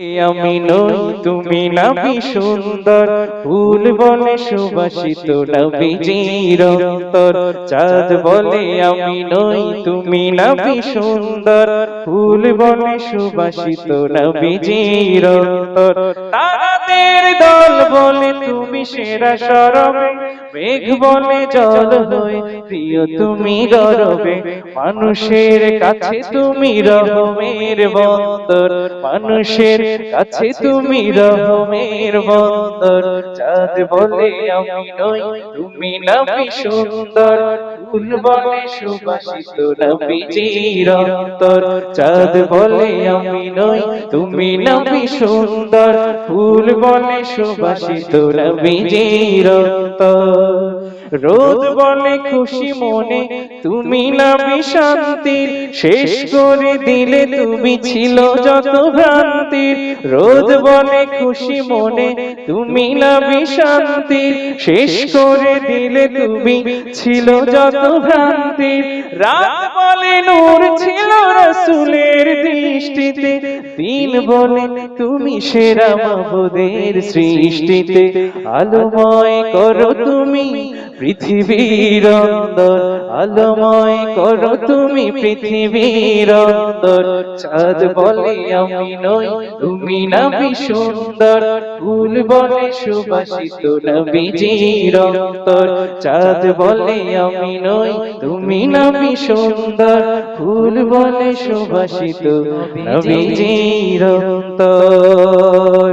আমি নই, তুমি নাবি সুন্দর। ফুল বলে সুবাসিত নবীজির অন্তর চাঁদ বলে আমি নই, তুমি নাবি সুন্দর। ফুল বলে সুবাসিত নবীজির অন্তর তারাদের দল বলে তুমি সেরা সরবে। মেঘ বলে জল হয়ে প্রিয় তুমি গরবে। মানুষের কাছে তুমি রহমের বন্দর। মানুষের কাছে তুমি রহমের বন্দর। চাঁদ বলে আমি নই, তুমি নবী সুন্দর। ফুল বলে সুবাসিত নবীজির অন্তর চাঁদ বলে আমি নই, তুমি নবী সুন্দর। ফুল বলে সুবাসিত অন্তর রোদ বলে খুশি মনে, তুমি নাবি শান্তির শেষ করে দিলে তুমি ছিল যত ভ্রান্তির। রোদ বলে খুশি মনে, তুমি নাবি শান্তির শেষ করে দিলে তুমি ছিল যত ভ্রান্তির। রাত বলে নূর ছিল রসুলের দৃষ্টিতে। দিন বলে তুমি সেরা মাহবুদের সৃষ্টিতে আলোময় করো তুমি পৃথিবীর অন্দর। আলোময় করো তুমি পৃথিবীর অন্দর। চাঁদ বলে আমি নই, তুমি নাবি সুন্দর। ফুল বলে সুবাসিত নবীজির অন্তর। চাঁদ বলে আমি নই, তুমি নাবি সুন্দর। ফুল বলে সুবাসিত নবীজির অন্তর।